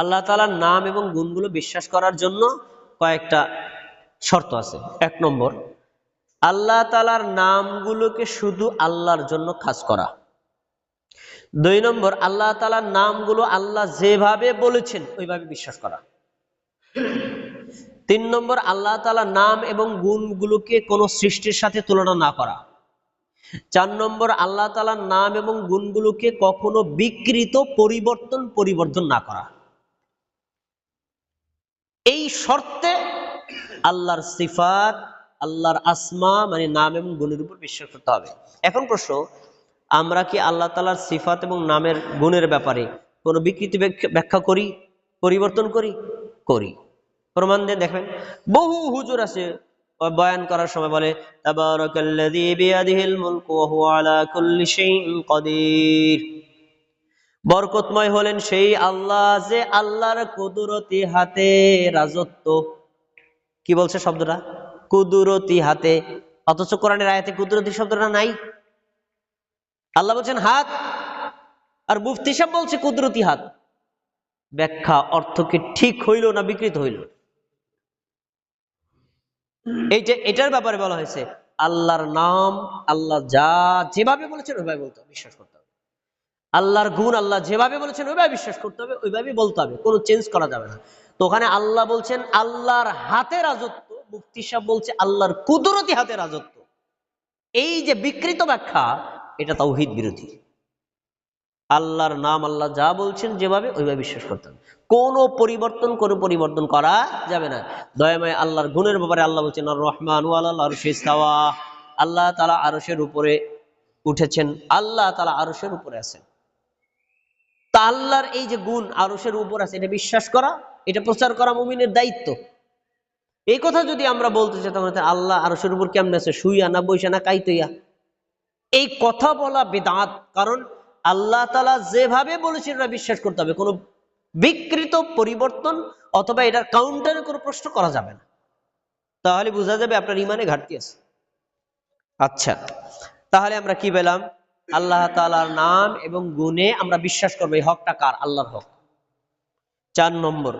আল্লাহ তালার নাম এবং গুণগুলো বিশ্বাস করার জন্য কয়েকটা শর্ত আছে। এক নম্বর, আল্লাহ তালার নামগুলোকে শুধু আল্লাহর জন্য খাস করা। দুই নম্বর, আল্লাহ তালার নামগুলো আল্লাহ যেভাবে বলেছেন ওইভাবে বিশ্বাস করা। তিন নম্বর, আল্লাহ তালার নাম এবং গুণগুলোকে কোনো সৃষ্টির সাথে তুলনা না করা। চার নম্বর, আল্লাহ তালার নাম এবং গুণগুলোকে কখনো বিকৃত, পরিবর্তন পরিবর্তন না করা। এই শর্তে আল্লাহর সিফাত, আল্লাহর আসমা মানে নাম এবং গুণের উপর বিশ্বাস করতে হবে। এখন প্রশ্ন, আমরা কি আল্লাহ তালার সিফাত এবং নামের গুণের ব্যাপারে কোনো বিকৃতি ব্যাখ্যা- করি, পরিবর্তন করি? করি। প্রমাণ দিয়ে দেখবেন, বহু হুজুর আছে বয়ান করার সময় বলে, তাবারাকাল্লাযী বিয়াদিহিল মুলকু ওয়া হুয়া আলা কুল্লি শাইইন কাদির। বরকতময় হলেন সেই আল্লাহ যে আল্লাহর কুদরতি হাতে রাজত্ব। কি বলছে শব্দটা? কুদরতি হাতে। অথচ কোরআনের আয়াতে কুদরতি শব্দটা নাই। আল্লাহ বলছেন, হাত। আর মুফতি সাহেব বলছে, কুদরতি হাত। ব্যাখ্যা অর্থ কি ঠিক হইল না বিকৃত হইল? এই যে এটার ব্যাপারে বলা হয়েছে, আল্লাহর নাম, আল্লাহ যা যেভাবে বলেছেন, ওইভাবে বলতে বিশ্বাস করতে হবে। আল্লাহর গুণ আল্লাহ যেভাবে বলেছেন, ওইভাবে বিশ্বাস করতে হবে ওইভাবেই বলতে হবে, কোনো চেঞ্জ করা যাবে না। তো ওখানে আল্লাহ বলছেন, আল্লাহর হাতে রাজত্ব, মুফতি সাহেব বলছে, আল্লাহর কুদরতি হাতে রাজত্ব। এই যে বিকৃত ব্যাখ্যা, এটা তাওহিদ বিরোধী। আল্লাহর নাম আল্লাহ যা বলছেন যেভাবে, ওইভাবে বিশ্বাস করতে হবে। কোনো পরিবর্তন কোনো পরিবর্তন করা যাবে না। দয়াময় আল্লাহর গুণের ব্যাপারে আল্লাহ বলছেন রহমান আল্লাহ তালা আরশের উপরে উঠেছেন, আল্লাহ তালা আরশের উপরে আছেন। তা আল্লাহর এই যে গুণ আরশের উপর আছে, এটা বিশ্বাস করা, এটা প্রচার করা মুমিনের দায়িত্ব। এই কথা যদি আমরা বলতে চাই, তাহলে আল্লাহ আরশের উপর কেমন আছে? শুইয়া না বইসা না কাইতইয়া। এই কথা বলা বেদাত, কারণ আল্লাহ তালা যেভাবে বলেছেন, এটা বিশ্বাস করতে হবে। কোনো বিকৃত পরিবর্তন অথবা এটার কাউন্টারে কোনো প্রশ্ন করা যাবে না। তাহলে বোঝা যাবে আপনার ইমানে ঘাটতি আছে। আচ্ছা তাহলে আমরা কি পেলাম? আল্লাহ তালার নাম এবং গুণে আমরা বিশ্বাস করব এই হকটা কার? আল্লাহর হক। চার নম্বর